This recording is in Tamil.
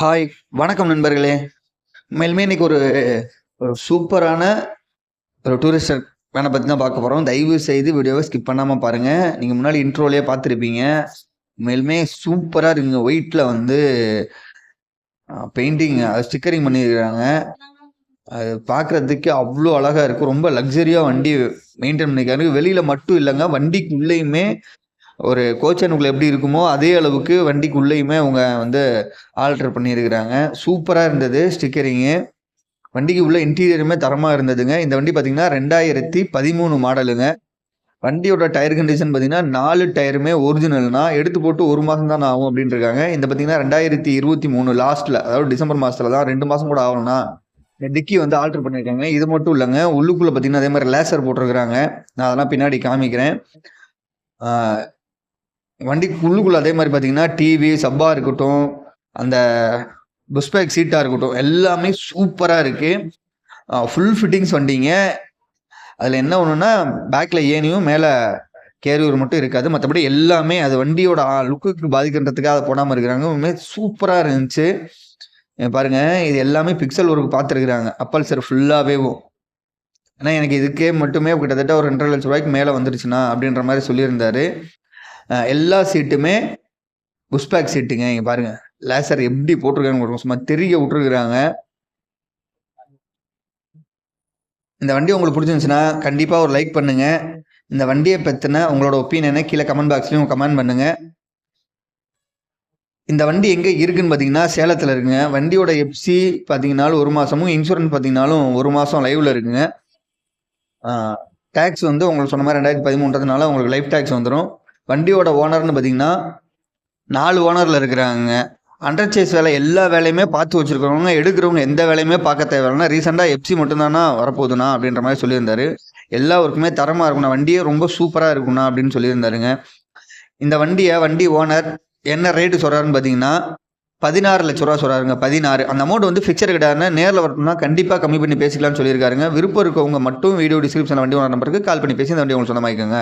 ஹாய் வணக்கம் நண்பர்களே. மேலுமே இன்னைக்கு ஒரு ஒரு சூப்பரான ஒரு டூரிஸ்ட் வேணை பற்றி தான் பார்க்க போகிறோம் தயவு செய்து வீடியோவை ஸ்கிப் பண்ணாமல் பாருங்கள் நீங்கள் முன்னாடி இன்ட்ரோலேயே பார்த்துருப்பீங்க. மேலுமே சூப்பராக இருக்குங்க. ஒயிட்டில் வந்து பெயிண்டிங் ஸ்டிக்கரிங் பண்ணியிருக்கிறாங்க அது பார்க்குறதுக்கே அவ்வளோ அழகாக இருக்கும். ரொம்ப லக்ஸரியாக வண்டி மெயின்டைன் பண்ணிக்காரு வெளியில் மட்டும் இல்லைங்க. வண்டிக்குள்ளேயுமே ஒரு கோச்சனுக்குள்ள எப்படி இருக்குமோ அதே அளவுக்கு வண்டிக்குள்ளேயுமே அவங்க வந்து ஆல்ட்ரு பண்ணியிருக்கிறாங்க. சூப்பராக இருந்தது ஸ்டிக்கரிங்கு வண்டிக்கு உள்ள இன்டீரியருமே தரமாக இருந்ததுங்க. இந்த வண்டி பார்த்தீங்கன்னா ரெண்டாயிரத்தி பதிமூணு மாடலுங்க வண்டியோட டயர் கண்டிஷன் பார்த்தீங்கன்னா நாலு டயருமே ஒரிஜினல்னா எடுத்து போட்டு ஒரு மாதம் தான் ஆகும் அப்படின்னு இருக்காங்க. இந்த பார்த்தீங்கன்னா ரெண்டாயிரத்தி இருபத்தி மூணு லாஸ்ட்டில் அதாவது டிசம்பர் மாதத்தில் தான் ரெண்டு மாதம் கூட ஆகணும்னா இந்த டிக்கி வந்து ஆல்ட்ரு பண்ணியிருக்காங்க. இது மட்டும் இல்லைங்க உள்ளுக்குள்ளே பார்த்தீங்கன்னா அதே மாதிரி லேசர் போட்டிருக்கிறாங்க. நான் அதெல்லாம் பின்னாடி காமிக்கிறேன். வண்டிக்கு உள்ளுக்குள்ளே அதே மாதிரி பார்த்தீங்கன்னா டிவி சப்பாக இருக்கட்டும் அந்த புஷ்பேக் சீட்டாக இருக்கட்டும் எல்லாமே சூப்பராக இருக்குது ஃபுல் ஃபிட்டிங்ஸ் வண்டிங்க. அதில் என்ன ஒன்றுன்னா பேக்கில் ஏனியும் மேலே கேரியர் மட்டும் இருக்காது. மற்றபடி எல்லாமே அது வண்டியோட லுக்குக்கு பாதிக்கின்றதுக்காக அதை போடாமல் இருக்கிறாங்க. உண்மையே சூப்பராக இருந்துச்சு. பாருங்கள் பாருங்க இது எல்லாமே பிக்சல் ஒர்க் பார்த்துருக்குறாங்க அப்பல் சார் ஃபுல்லாகவேவும் ஏன்னா எனக்கு இதுக்கே மட்டுமே கிட்டத்தட்ட ஒரு ரெண்டரை லட்ச ரூபாய்க்கு மேலே வந்துருச்சுண்ணா அப்படின்ற மாதிரி சொல்லியிருந்தாரு. எல்லா சீட்டுமே புஷ்பேக் சீட்டுங்க இங்கே பாருங்க. லேசர் எப்படி போட்டிருக்காங்க சும்மா தெரிய விட்டுருக்குறாங்க. இந்த வண்டி உங்களுக்கு பிடிச்சிருந்துச்சுன்னா கண்டிப்பாக ஒரு லைக் பண்ணுங்க. இந்த வண்டியை பற்றின உங்களோட ஒப்பீனியனை கீழே கமெண்ட் பாக்ஸ்லையும் கமெண்ட் பண்ணுங்க. இந்த வண்டி எங்கே இருக்குன்னு பார்த்தீங்கன்னா சேலத்தில் இருக்குங்க. வண்டியோட எஃப்சி பார்த்தீங்கன்னாலும் ஒரு மாதமும் இன்சூரன்ஸ் பார்த்தீங்கன்னாலும் ஒரு மாதம் லைவில் இருக்குங்க. டேக்ஸ் வந்து உங்களுக்கு சொன்ன மாதிரி ரெண்டாயிரத்தி பதிமூன்றதுனால உங்களுக்கு லைஃப் டேக்ஸ் வந்துடும் வண்டியோட ஓனர்னு பார்த்தீங்கன்னா நாலு ஓனரில் இருக்கிறாங்க. அண்டர் சேஸ் வேலை எல்லா வேலையுமே பார்த்து வச்சுருக்கிறவங்க எடுக்கிறவங்க எந்த வேலையுமே பார்க்க தேவையில்லைனா ரீசெண்டாக எஃப்சி மட்டும்தானா வரப்போகுதுண்ணா அப்படின்ற மாதிரி சொல்லியிருந்தாரு. எல்லா ஒர்க்குமே தரமாக இருக்குண்ணா வண்டியே ரொம்ப சூப்பராக இருக்குண்ணா அப்படின்னு சொல்லியிருந்தாருங்க. இந்த வண்டியை வண்டி ஓனர் என்ன ரேட்டு சொல்கிறாருன்னு பார்த்தீங்கன்னா பதினாறு லட்ச ரூபா சொல்கிறாருங்க பதினாறு. அந்த அமௌண்ட் வந்து ஃபிக்சர் கிடையாதுன்னா நேரில் வரணும்னா கண்டிப்பாக கம்மி பண்ணி பேசிக்கலாம்னு சொல்லியிருக்காருங்க. விருப்பம் இருக்கவங்க மட்டும் வீடியோ டிஸ்கிரிப்ஷனில் வண்டி ஓனர் நம்பருக்கு கால் பண்ணி பேசி இந்த வண்டி உங்களுக்கு சொந்தமாக்கிக்கோங்க.